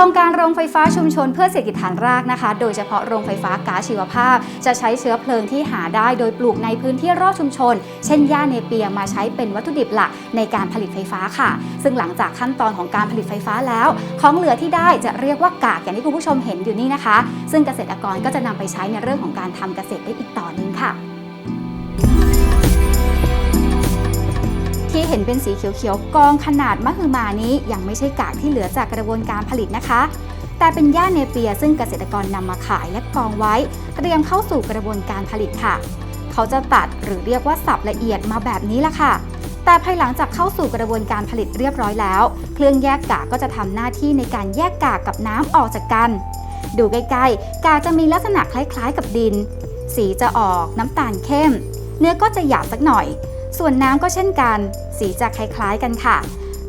รงการโรงไฟฟ้าชุมชนเพื่อเศรษฐกิจฐานรากนะคะ โดยเฉพาะโรงไฟฟ้าก๊าซชีวภาพ จะใช้เชื้อเพลิงที่หาได้โดยปลูกในพื้นที่รอบชุมชน เช่นหญ้าเนเปียมาใช้เป็นวัตถุดิบหลักในการผลิตไฟฟ้าค่ะ ซึ่งหลังจากขั้นตอนของการผลิตไฟฟ้าแล้ว ของเหลือที่ได้จะเรียกว่ากากอย่างที่คุณผู้ชมเห็นอยู่นี่นะคะ ซึ่งเกษตรกรก็จะนำไปใช้ในเรื่องของการทำเกษตรได้อีกต่อหนึงค่ะ เห็นเป็นสีเขียวๆกองขนาดมหึมานี้ ยังไม่ใช่กากที่เหลือจากกระบวนการผลิตนะคะ แต่เป็นหญ้าเนเปียซึ่งเกษตรกรนำมาขายและกองไว้ เตรียมเข้าสู่กระบวนการผลิตค่ะ เขาจะตัดหรือเรียกว่าสับละเอียดมาแบบนี้ละค่ะแต่ภายหลังจากเข้าสู่กระบวนการผลิตเรียบร้อยแล้ว เครื่องแยกกากก็จะทำหน้าที่ในการแยกกากกับน้ำออกจากกัน ดูใกล้ๆ กากจะมีลักษณะคล้ายๆกับดิน สีจะออกน้ำตาลเข้ม เนื้อก็จะหยาบสักหน่อย ส่วนน้ำก็เช่นกัน สีจะคล้ายๆกันค่ะ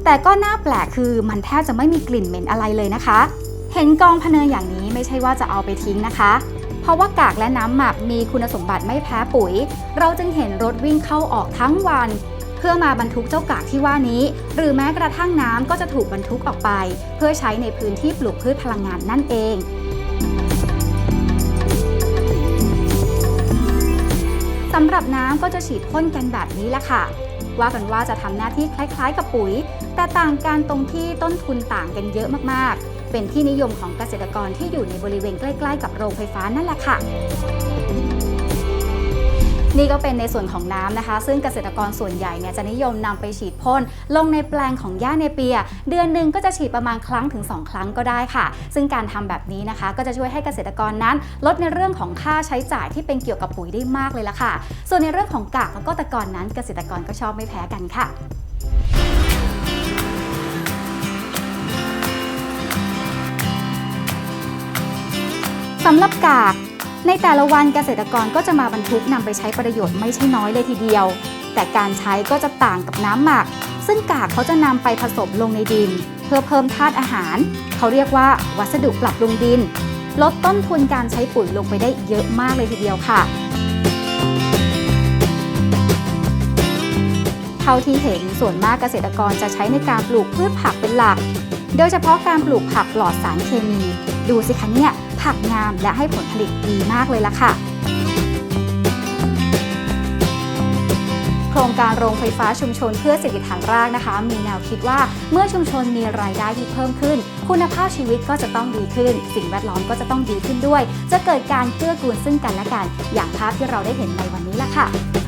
แต่ก็น่าแปลกคือมันแทบจะไม่มีกลิ่นเหม็นอะไรเลยนะคะ เห็นกองพะเนยอย่างนี้ไม่ใช่ว่าจะเอาไปทิ้งนะคะ เพราะว่ากากและน้ำหมักมีคุณสมบัติไม่แพ้ปุ๋ย เราจึงเห็นรถวิ่งเข้าออกทั้งวัน เพื่อมาบรรทุกเจ้ากากที่ว่านี้ หรือแม้กระทั่งน้ำก็จะถูกบรรทุกออกไป เพื่อใช้ในพื้นที่ปลูกพืชพลังงานนั่นเองสำหรับน้ำก็จะฉีดพ่นกันแบบนี้ละค่ะ ว่ากันว่าจะทำหน้าที่คล้ายๆ กับปุ๋ย แต่ต่างกันตรงที่ต้นทุนต่างกันเยอะมากๆ เป็นที่นิยมของเกษตรกรที่อยู่ในบริเวณใกล้ ๆ กับโรงไฟฟ้านั่นแหละค่ะ นี่ก็เป็นในส่วนของน้ำนะคะ ซึ่งเกษตรกรส่วนใหญ่เนี่ยจะนิยมนำไปฉีดพ่นลงในแปลงของหญ้าเนเปีย เดือนหนึ่งก็จะฉีดประมาณครั้งถึง 2 ครั้งก็ได้ค่ะ ซึ่งการทำแบบนี้นะคะ ก็จะช่วยให้เกษตรกรนั้น ลดในเรื่องของค่าใช้จ่ายที่เป็นเกี่ยวกับปุ๋ยได้มากเลยละค่ะ ส่วนในเรื่องของกากแล้วก็ตะกอนนั้น เกษตรกรก็ชอบไม่แพ้กันค่ะสำหรับกาก ในแต่ละวันเกษตรกรก็จะมาบรรทุกนำไปใช้ประโยชน์ไม่ใช่น้อยเลยทีเดียว แต่การใช้ก็จะต่างกับน้ำหมัก ซึ่งกากเขาจะนำไปผสมลงในดิน เพื่อเพิ่มธาตุอาหาร เขาเรียกว่าวัสดุปรับปรุงดิน ลดต้นทุนการใช้ปุ๋ยลงไปได้เยอะมากเลยทีเดียวค่ะเท่าที่เห็นส่วนมากเกษตรกรจะใช้ในการปลูกพืชผักเป็นหลัก โดยเฉพาะการปลูกผักปลอดสารเคมี ดูสิคะเนี่ย ผักงามและให้ผลผลิตดีมากเลยล่ะค่ะ โครงการโรงไฟฟ้าชุมชนเพื่อเศรษฐกิจฐานรากนะคะ มีแนวคิดว่าเมื่อชุมชนมีรายได้ที่เพิ่มขึ้น คุณภาพชีวิตก็จะต้องดีขึ้น สิ่งแวดล้อมก็จะต้องดีขึ้นด้วย จะเกิดการเกื้อกูลซึ่งกันและกันอย่างภาพที่เราได้เห็นในวันนี้ล่ะค่ะ